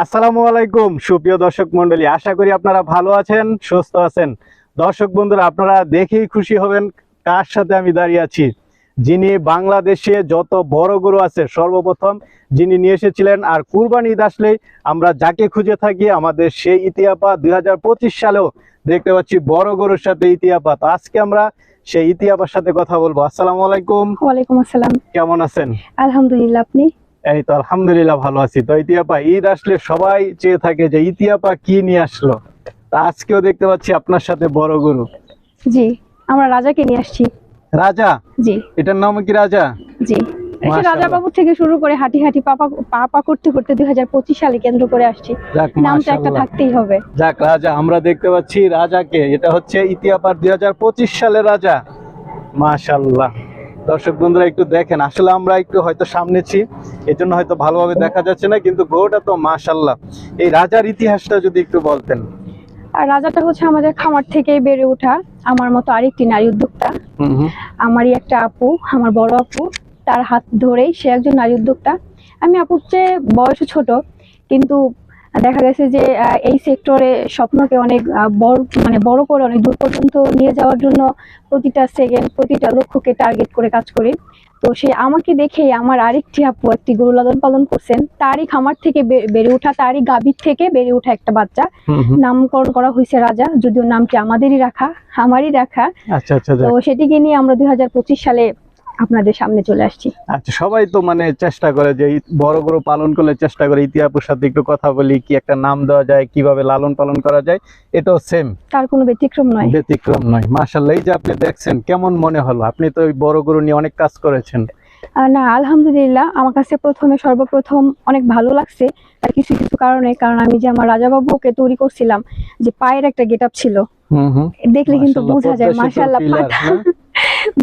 আসসালামু আলাইকুম সুপ্রিয় দর্শক মন্ডলী আশা করি আপনারা ভালো আছেন সুস্থ আছেন। দর্শক বন্ধুরা আপনারা দেখেই খুশি হবেন কার সাথে আমি দাঁড়িয়ে আছি। যিনি বাংলাদেশে যত বড় গরু আছে সর্বপ্রথম যিনি নিয়ে এসেছিলেন আর কুরবানি ঈদ আসলেই আমরা যাকে খুঁজে থাকি আমাদের সেই ইতিহাপা দুই হাজার পঁচিশ সালেও দেখতে পাচ্ছি বড় গরুর সাথে ইতিহাপা। তো আজকে আমরা সেই ইতিহাপার সাথে কথা বলব। আসসালামু আলাইকুম। ওয়ালাইকুম আসসালাম। কেমন আছেন? আলহামদুলিল্লাহ আপনি? এই তো আলহামদুলিল্লাহ ভালো আছি। তো ইতিহাপা ঈদ আসলে সবাই চেয়ে থাকে যে ইতিহাপা কি নিয়ে আসলো। তা আজকেও দেখতে পাচ্ছি আপনার সাথে বড় গরু। জি আমরা রাজাকে নিয়ে আসছি। রাজা? জি। এটার নাম কি রাজা? জি। এটা রাজা বাবু থেকে শুরু করে হাঁটি হাঁটি পাপা পাপা করতে করতে দুই হাজার পঁচিশ সালে কেন্দ্র করে আসছি। নামটা একটা থাকতেই হবে। যাক রাজা আমরা দেখতে পাচ্ছি রাজাকে। এটা হচ্ছে দুই সালের রাজা। মাশাল্লাহ দর্শক বন্ধুরা একটু দেখেন। আসলে আমরা একটু হয়তো সামনেছি এই জন্য হয়তো ভালোভাবে দেখা যাচ্ছে না কিন্তু গরুটা তো মাশাল্লাহ এই রাজার ইতিহাসটা যদি একটু বলতেন। আর রাজাটা হচ্ছে আমাদের খামার থেকেই বেড়ে ওঠা আমার মতো আরেকটি নারী উদ্যোক্তা। আমারই একটা আপু আমার বড় আপু তার হাত ধরেই সে একজন নারী উদ্যোক্তা। আমি আপুর চেয়ে বয়সও ছোট কিন্তু দেখা গেছে যে এই সেক্টরে স্বপ্নকে অনেক বড় মানে বড় করে অনেক দূর পর্যন্ত নিয়ে যাওয়ার জন্য প্রতিটা সেকেন্ড প্রতিটা লক্ষ্যকে টার্গেট করে কাজ করি। তো সে আমাকে দেখেই আমার আরেকটি আপু একটি গরু লালন পালন করছেন। তারই খামার থেকে বেড়ে ওঠা তারই গাভীর থেকে বেড়ে ওঠা একটা বাচ্চা। নামকরণ করা হয়েছে রাজা যদিও নামটি আমাদেরই রাখা আমারই রাখা। আচ্ছা আচ্ছা তো সেটিকে নিয়ে আমরা দুই হাজার পঁচিশ সালে আপনাদের সামনে চলে আসছি। আচ্ছা সবাই তো মানে চেষ্টা করে যে বড় বড় পালন করলে চেষ্টা করে ইতিহাপুর সাথে একটু কথা বলি কি একটা নাম দেওয়া যায় কীভাবে লালন পালন করা যায় এটাও সেম তার কোনো ব্যতিক্রম নয়। ব্যতিক্রম নয়। মাশাল্লাহ এই যে আপনি দেখছেন কেমন মনে হলো? আপনি তো ওই বড় গরু নিয়ে অনেক কাজ করেছেন। না আলহামদুলিল্লাহ আমার কাছে প্রথমে সর্বপ্রথম অনেক ভালো লাগছে কিছু কিছু কারণে কারণ আমি যে আমার রাজাবাবুকে তৈরি করছিলাম যে পায়ের একটা গেট আপ ছিল দেখলে কিন্তু বোঝা যায় pillar, পাটা?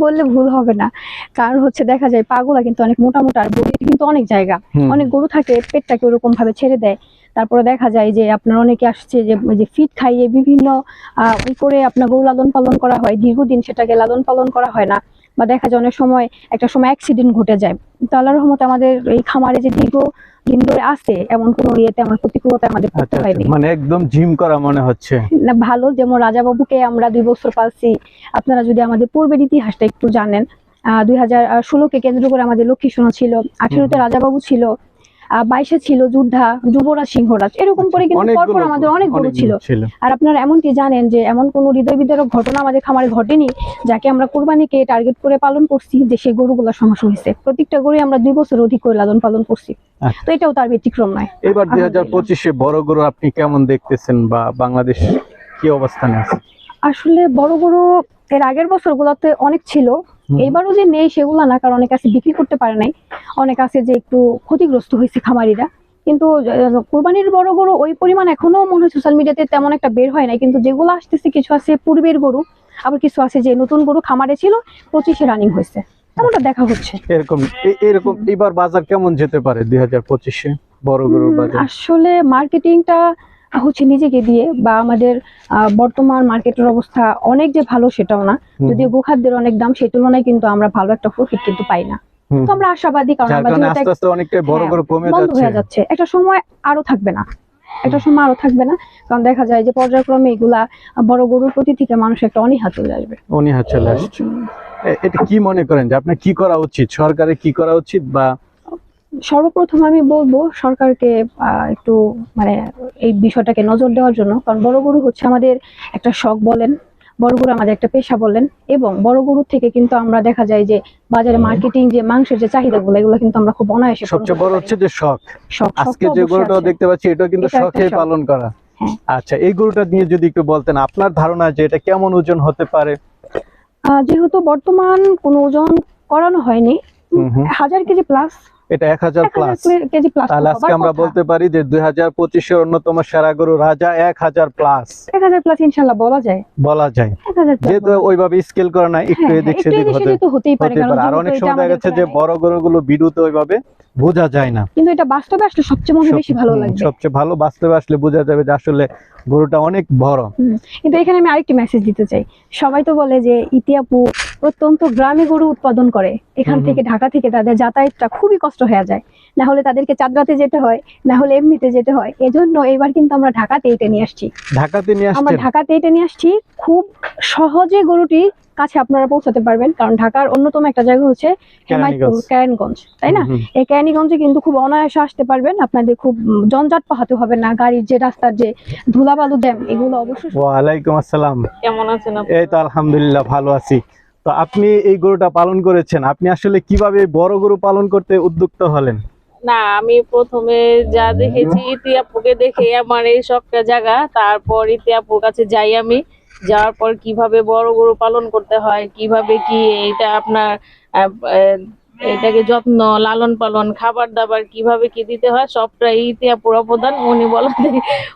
বললে ভুল হবে না। কারণ হচ্ছে দেখা যায় পাগলা কিন্তু অনেক মোটা মোটা আর বডিতে কিন্তু অনেক জায়গা। অনেক গরু থাকে পেটটাকে ওরকম ভাবে ছেড়ে দেয়। তারপরে দেখা যায় যে আপনার অনেকে আসছে যে যে ফিট খাইয়ে বিভিন্ন আহ, ই করে আপনার গরু লালন পালন করা হয়। দীর্ঘদিন সেটাকে লালন পালন করা হয় না। বা দেখা যায় অনেক সময় একটা সময় অ্যাক্সিডেন্ট ঘটে যায়। তো আল্লাহ রহমতে আমাদের এই খামারে যে দীর্ঘ দিন ধরে আছে এমন কোনো ইয়েতে আমার প্রতিকূলতা আমাদের পড়তে আচ্ছা আচ্ছা, হয়নি। মানে একদম জিম করা মনে হচ্ছে। না ভালো যেমন রাজাবাবুকে আমরা দুই বছর পালছি। আপনারা যদি আমাদের পূর্বের ইতিহাসটা একটু জানেন আহ দুই হাজার ষোলোকে কেন্দ্র করে আমাদের লক্ষ্মী সোনা ছিল আঠেরোতে। রাজাবাবু ছিল বাইশে ছিল যোদ্ধা যুবরাজ সিংহরাজ এরকম করে কিন্তু পরপর আমাদের অনেক গরু ছিল। আর আপনারা এমনকি জানেন যে এমন কোনো হৃদয় বিদারক ঘটনা আমাদের খামারে ঘটেনি যাকে আমরা কোরবানিকে টার্গেট করে পালন করছি যে সেই গরুগুলো সমস্যা হয়েছে। প্রত্যেকটা গরু আমরা দুই বছর অধিক করে লালন পালন করছি। আচ্ছা। তো এটাও তার ব্যতিক্রম নয়। এবার দুই হাজার পঁচিশে বড় গরু আপনি কেমন দেখতেছেন বা বাংলাদেশ কি অবস্থানে আছে? আসলে বড় বড় এর আগের বছরগুলোতে অনেক ছিল। এবারও যে নেই সেগুলো না কারণ অনেক আছে বিক্রি করতে পারে নাই। অনেক আছে যে একটু ক্ষতিগ্রস্ত হয়েছে খামারিরা। কিন্তু কোরবানির বড় গরু ওই পরিমাণ এখনও মনে হয় সোশ্যাল মিডিয়াতে তেমন একটা বের হয় নাই। কিন্তু যেগুলো আসতেছে কিছু আছে পূর্বের গরু আবার কিছু আছে যে নতুন গরু খামারে ছিল পঁচিশে রানিং হয়েছে। এমনটা দেখা হচ্ছে। এরকম এরকম এবার বাজার কেমন যেতে পারে দুই হাজার পঁচিশে? বড় গরুর বাজার। আসলে মার্কেটিংটা হচ্ছে নিজেকে দিয়ে বা আমাদের বর্তমান মার্কেটের অবস্থা অনেক যে ভালো সেটাও না। যদিও গোখাদ্যের অনেক দাম সেই তুলনায় কিন্তু আমরা ভালো একটা প্রফিট কিন্তু পাই না। তো আমরা আশাবাদী কারণ হ্যাঁ, বন্ধ যাচ্ছে। হয়ে যাচ্ছে। একটা সময় আরও থাকবে না। একটা সময় আরও থাকবে না। কারণ দেখা যায় যে পর্যায়ক্রমে এগুলা বড় গরুর প্রতি থেকে মানুষ একটা অনীহা চলে আসবে। উনি হাত চলে আসছে। এটা কি মনে করেন যে আপনার কি করা উচিত? সরকারের কি করা উচিত বা সর্বপ্রথম আমি বলব সরকারকে একটু মানে এই বিষয়টাকে নজর দেওয়ার জন্য। কারণ বড় গরু হচ্ছে আমাদের একটা শখ বলেন বড় গরু আমাদের একটা পেশা বলেন এবং বড় গরু থেকে কিন্তু আমরা দেখা যায় যে বাজারে মার্কেটিং যে মাংসের যে চাহিদাগুলো এগুলো কিন্তু আমরা খুব অনায়াসে সবচেয়ে বড় হচ্ছে যে শখ। আজকে যে গরুটা দেখতে পাচ্ছি এটা কিন্তু শখে পালন করা। হ্যাঁ। আচ্ছা এই গরুটা নিয়ে যদি একটু বলতেন আপনার ধারণা যে এটা কেমন ওজন হতে পারে? যেহেতু বর্তমান কোনো ওজন করানো হয়নি। হাজার কেজি প্লাস এটা এক হাজার প্লাস তাহলে আজকে আমরা বলতে পারি যে দুই হাজার পঁচিশের অন্যতম সেরা গরু রাজা এক হাজার প্লাস এক হাজার প্লাস ইনশাল্লাহ বলা যায়। বলা যায়। যেহেতু ওইভাবে স্কেল করে না একটু হ্যাঁ, এদিক সেদিক হতে পারে আর অনেক সময় দেখা যাচ্ছে যে বড় গরুগুলো ভিডিওতে ওইভাবে বোঝা যায় না। কিন্তু এটা বাস্তবে আসলে সবচেয়ে মনে বেশি ভালো লাগে সবচেয়ে ভালো বাস্তবে আসলে বোঝা যাবে যে আসলে গরুটা অনেক বড়। কিন্তু এখানে আমি আরেকটি মেসেজ দিতে চাই। সবাই তো বলে যে ইতিয়াপু প্রত্যন্ত গ্রামে গরু উৎপাদন করে। এখান। থেকে ঢাকা থেকে তাদের যাতায়াতটা খুবই কষ্ট হয়ে যায়। না হলে তাদেরকে চাঁদরাতে যেতে হয় না হলে এমনিতে যেতে হয়। এজন্য এবার কিন্তু আমরা ঢাকাতে এটা নিয়ে আসছি। ঢাকাতে নিয়ে আমরা ঢাকাতে এটা নিয়ে আসছি। খুব সহজে গরুটি কাছে আপনারা পৌঁছাতে পারবেন। কারণ ঢাকার অন্যতম একটা জায়গা হচ্ছে হেমায়তপুর। কেরানীগঞ্জ তাই না। এই কেরানীগঞ্জে কিন্তু খুব অনায়াসে আসতে পারবেন। আপনাদের খুব জঞ্জাট পোহাতে হবে না। গাড়ির যে রাস্তার যে ধুলাবালু ড্যাম এগুলো অবশ্যই ওয়ালাইকুম আসসালাম। কেমন আছেন আপনি? এই তো আলহামদুলিল্লাহ ভালো আছি। তো আপনি এই গরুটা পালন করেছেন, আপনি আসলে কীভাবে বড় গরু পালন করতে উদ্যুক্ত হলেন? না, আমি প্রথমে যা দেখেছি ইতিয়াপুকে দেখে আমার এই সবটা জায়গা তারপর ইতিয়াপুর কাছে যাই আমি, যাওয়ার পর কীভাবে বড় গরু পালন করতে হয়, কীভাবে কি, এটা আপনার এটাকে যত্ন লালন পালন খাবার দাবার কীভাবে কি দিতে হয় সবটাই ইতিয়াপুর প্রধান উনি বলাতে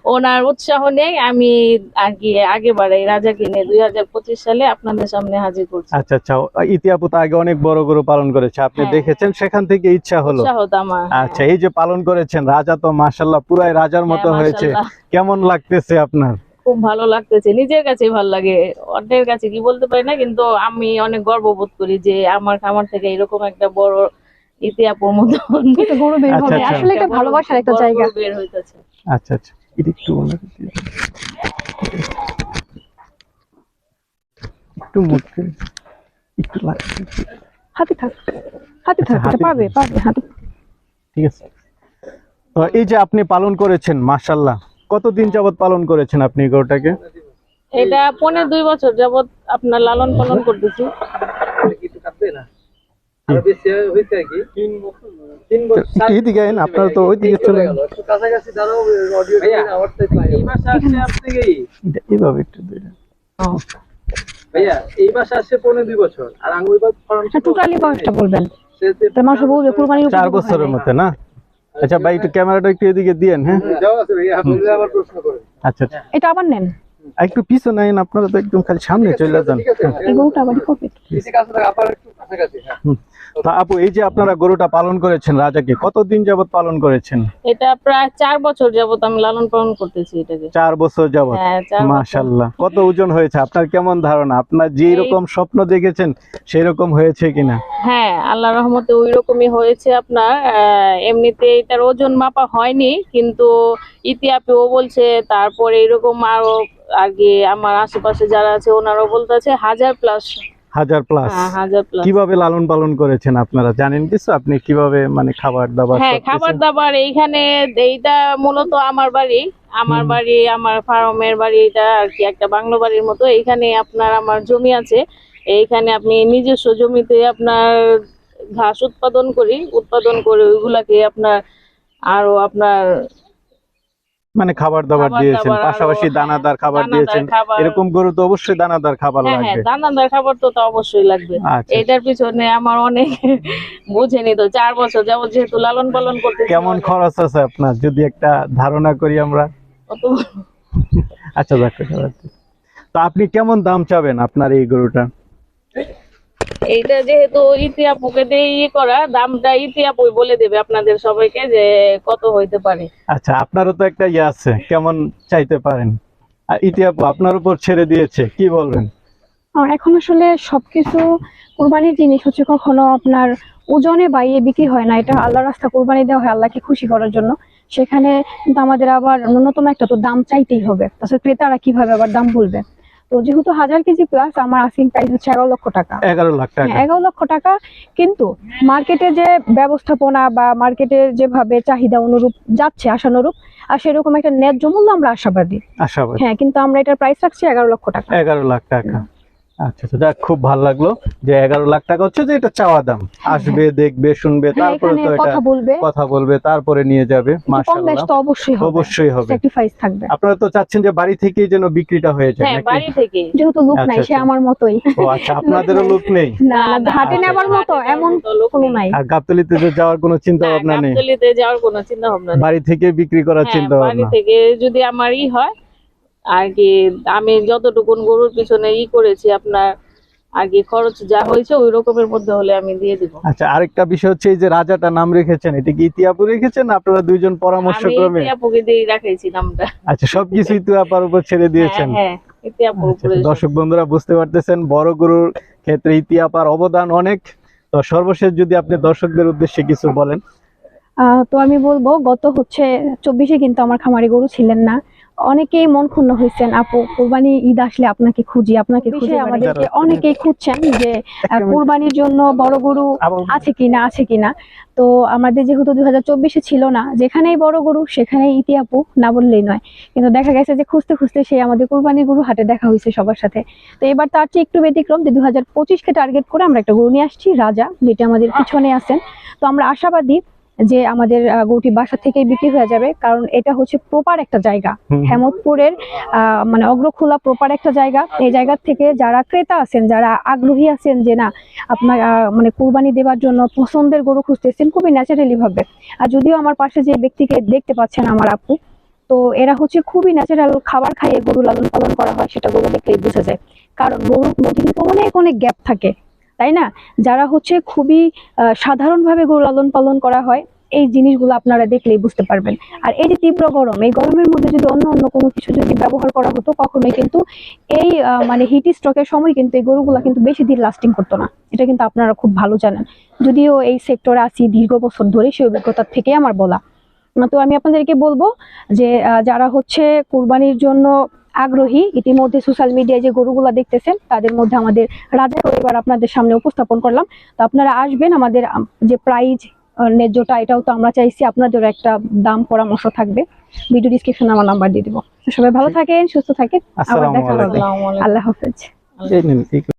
ওনার উৎসাহ নেই আমি আর কি আগে বাড়াই রাজা কিনে দুই হাজার পঁচিশ সালে আপনাদের সামনে হাজির করছি। আচ্ছা আচ্ছা ইতিহাপু তো আগে অনেক বড় গরু পালন করেছে। আপনি হ্যাঁ। দেখেছেন সেখান থেকে ইচ্ছা হলো। আমার আচ্ছা এই যে পালন করেছেন রাজা তো মাশাল্লাহ পুরাই রাজার মতো হ্যাঁ, হয়েছে। কেমন লাগতেছে আপনার? খুব ভালো লাগতেছে। নিজের কাছে ভালো লাগে। অন্যের কাছে কি বলতে পারি না কিন্তু আমি অনেক গর্ববোধ করি যে আমার খামার থেকে এরকম একটা বড় ইতিহাপুর মতো কিন্তু গরু বের আচ্ছা, হবে। আচ্ছা। আসলে এটা ভালোবাসার একটা জায়গা। বের হইতেছে। আচ্ছা আচ্ছা। এটা একটু করতে দিন। একটু মুখ একটু লাগছে হাতে থাক। হাতে থাক এটা হাতে পাবে পাবে হাতে ঠিক আছে। তো এই যে আপনি পালন করেছেন মাশাল্লাহ কতদিন যাবত পালন করেছেন আপনি গরুটাকে? এটা পনেরো দুই বছর যাবত আপনার লালন পালন করতেছি। আপনারা তো চলে গেল। এইভাবে একটু ভাইয়া এই আসছে পনেরো দুই বছর আর আঙ্গুর বাদ ফার্ম টোটালি বয়সটা বলবেন। বলবে চার বছরের মতো না? আচ্ছা ভাই একটু ক্যামেরাটা একটু এদিকে দিয়েন হ্যাঁ? যাও আছে ভাইয়া বললে আবার প্রশ্ন করে আচ্ছা আচ্ছা। এটা আবার নেন। একটু পিছনে আইন আপনারা তো একদম খালি সামনে চলে যান। হ্যাঁ। তা আপু এই যে আপনারা গরুটা পালন করেছেন রাজাকে কতদিন যাবত পালন করেছেন? এটা প্রায় চার বছর যাবত আমি লালন পালন করতেছি এটাকে। চার বছর যাবত হ্যাঁ চার বছর। মাশাল্লাহ কত ওজন হয়েছে? আপনার কেমন ধারণা? আপনার যে রকম স্বপ্ন দেখেছেন সেই রকম হয়েছে কিনা? হ্যাঁ আল্লাহ রহমতে ওই রকমই হয়েছে আপনার। আহ, এমনিতে এটার ওজন মাপা হয়নি কিন্তু ইতিহাপেও বলছে তারপরে এরকম আরও আগে আমার আশেপাশে যারা আছে ওনারাও বলতেছে হাজার প্লাস হাজার প্লাস হাজার কীভাবে লালন পালন করেছেন আপনারা? জানেন কিছু? আপনি কীভাবে মানে খাবার দাবার হ্যাঁ খাবার দাবার এইখানে এইটা মূলত আমার বাড়ি। আমার বাড়ি আমার ফার্মের বাড়ি এটা আর কি একটা বাংলো বাড়ির মতো। এইখানে আপনার আমার জমি আছে। এইখানে আপনি নিজস্ব জমিতে আপনার ঘাস উৎপাদন করি। উৎপাদন করে ওইগুলাকে আপনার আরও আপনার মানে খাবার দাবার দিয়েছেন পাশাপাশি হ্যাঁ, দানাদার খাবার দিয়েছেন। এরকম গরু তো অবশ্যই দানাদার খাবার হ্যাঁ হ্যাঁ লাগবে। দানাদার খাবার তো তো অবশ্যই লাগবে। আচ্ছা। এটার পিছনে আমার অনেক বুঝেনি তো চার বছর যাবত যেহেতু লালন পালন করতে কেমন খরচ আছে আপনার? যদি একটা ধারণা করি আমরা। আচ্ছা যাক তো আপনি কেমন দাম চাবেন আপনার এই গরুটা এইটা যেহেতু ইতিহাপুকে দিয়ে ইয়ে করা দামটা ইতিহাপুই বলে দেবে আপনাদের সবাইকে যে কত হইতে পারে। আচ্ছা আপনারও তো একটা ইয়ে আছে কেমন চাইতে পারেন? আর ইতিহাপ আপনার উপর ছেড়ে দিয়েছে কি বলবেন? এখন আসলে সবকিছু কুরবানির জিনিস হচ্ছে কখনো আপনার ওজনে বাইয়ে বিক্রি হয় না এটা আল্লাহ রাস্তা কুরবানি দেওয়া হয় আল্লাহকে খুশি করার জন্য। সেখানে কিন্তু আমাদের আবার ন্যূনতম একটা তো দাম চাইতেই হবে তাছাড়া ক্রেতারা কীভাবে আবার দাম বলবে তো যেহেতু হাজার কেজি প্লাস আমার আসিং প্রাইস হচ্ছে এগারো লক্ষ টাকা। এগারো লাখ টাকা। হ্যাঁ, এগারো লক্ষ টাকা। কিন্তু মার্কেটে যে ব্যবস্থাপনা বা মার্কেটের যেভাবে চাহিদা অনুরূপ যাচ্ছে আশানুরূপ আর সেরকম একটা ন্যায্য মূল্য আমরা আশাবাদী। আশাবাদী। হ্যাঁ কিন্তু আমরা এটার প্রাইস রাখছি এগারো লক্ষ টাকা। এগারো লাখ টাকা। আচ্ছা আচ্ছা যাক খুব ভালো লাগল যে এগারো লাখ টাকা হচ্ছে যে এটা চাওয়া দাম। আসবে দেখবে শুনবে হ্যাঁ তারপরে তো এটা কথা বলবে। তারপরে নিয়ে যাবে তো অবশ্যই হবে। অবশ্যই হবে। স্যাক্রিফাইস থাকবে। আপনারা তো চাচ্ছেন যে বাড়ি থেকেই যেন বিক্রিটা হয়ে যায় হ্যাঁ বাড়ি থেকে যেহেতু লোক নাই আচ্ছা, সে আচ্ছা। আমার মতোই। ও আচ্ছা আপনাদেরও লোক নেই? না না, আচ্ছা, নেবার মতো এমন নেওয়ার মতো লোক কোনো নাই। আর গাবতলিতে যাওয়ার কোনো চিন্তা ভাবনা নেই? গাবতলীতে যাওয়ার কোনো চিন্তা ভাবনা বাড়ি থেকে বিক্রি করার হ্যাঁ, চিন্তা বাড়ি ভাবনা থেকে যদি আমার ই হয় আর কি আমি যতটুকুন গরুর পিছনে ই করেছি আপনার আর কি খরচ যা হয়েছে ওই রকমের মধ্যে হলে আমি দিয়ে দিব। আচ্ছা আরেকটা বিষয় হচ্ছে এই যে রাজাটা নাম রেখেছেন এটা কি রেখেছেন আপনারা দুইজন পরামর্শ ক্রমে দিয়ে রাখাইছি নামটা। আচ্ছা সবকিছু উপর ছেড়ে দিয়েছেন। হ্যাঁ হ্যাঁ ইতিয়াপুর আচ্ছা, উপরে। দর্শক বন্ধুরা বুঝতে পারতেছেন বড় গরুর ক্ষেত্রে ইতিহাপার অবদান অনেক। তো সর্বশেষ যদি আপনি দর্শকদের উদ্দেশ্যে কিছু বলেন। আহ, তো আমি বলব গত হচ্ছে চব্বিশে কিন্তু আমার খামারি গরু ছিলেন না। অনেকেই মন ক্ষুণ্ণ হয়েছেন আপু। কোরবানি ঈদ আসলে আপনাকে খুঁজি আপনাকে খুঁজে আমাদেরকে অনেকেই খুঁজছেন যে কোরবানির জন্য বড় গরু আছে কিনা আছে কিনা। তো আমাদের যেহেতু দুই হাজার চব্বিশে ছিল না যেখানেই বড় গরু সেখানেই ইতি আপু না বললেই নয়। কিন্তু দেখা গেছে যে খুঁজতে খুঁজতে সেই আমাদের কোরবানির গরু হাটে দেখা হয়েছে সবার সাথে। তো এবার তার চেয়ে একটু ব্যতিক্রম যে দু হাজার পঁচিশকে টার্গেট করে আমরা একটা গরু নিয়ে আসছি রাজা যেটা আমাদের পিছনে আছেন। তো আমরা আশাবাদী যে আমাদের গরুটি বাসা থেকেই বিক্রি হয়ে যাবে। কারণ এটা হচ্ছে প্রপার একটা জায়গা। হুম। হেমতপুরের মানে অগ্রখোলা প্রপার একটা জায়গা। এই জায়গা থেকে যারা ক্রেতা আছেন যারা আগ্রহী আছেন যে না আপনার মানে কুরবানি দেওয়ার জন্য পছন্দের গরু খুঁজতেছেন খুবই ন্যাচারালি ভাবে। আর যদিও আমার পাশে যে ব্যক্তিকে দেখতে পাচ্ছেন আমার আপু তো এরা হচ্ছে খুবই ন্যাচারাল খাবার খাইয়ে গরু লালন পালন করা হয় সেটা গরু দেখলেই বোঝা যায়। কারণ গরুর মধ্যে কিন্তু অনেক অনেক গ্যাপ থাকে। তাই না? যারা হচ্ছে খুবই সাধারণভাবে গরু লালন পালন করা হয়, এই জিনিসগুলো আপনারা দেখলেই বুঝতে পারবেন। আর এই যে তীব্র গরম, এই গরমের মধ্যে যদি অন্য অন্য কোনো কিছু যদি ব্যবহার করা হতো, কখনোই কিন্তু এই মানে হিট স্ট্রোকের সময় কিন্তু এই গরুগুলা কিন্তু বেশি দিন লাস্টিং করতো না। এটা কিন্তু আপনারা খুব ভালো জানেন। যদিও এই সেক্টরে আছি দীর্ঘ বছর ধরে, সেই অভিজ্ঞতার থেকে আমার বলা। তো আমি আপনাদেরকে বলব যে যারা হচ্ছে কোরবানির জন্য আগ্রহী। ইতিমধ্যে সোশ্যাল মিডিয়ায় যে গরুগুলো দেখতেছেন তাদের মধ্যে আমাদের রাজা পরিবার আপনাদের সামনে উপস্থাপন করলাম। তো আপনারা আসবেন আমাদের যে প্রাইজ ন্যায্যটা এটাও তো আমরা চাইছি আপনাদের একটা দাম পরামর্শ থাকবে। ভিডিও ডিসক্রিপশনে আমার নাম্বার দিয়ে দিব। সবাই ভালো থাকেন সুস্থ থাকেন আবার দেখা হবে। আল্লাহ হাফেজ।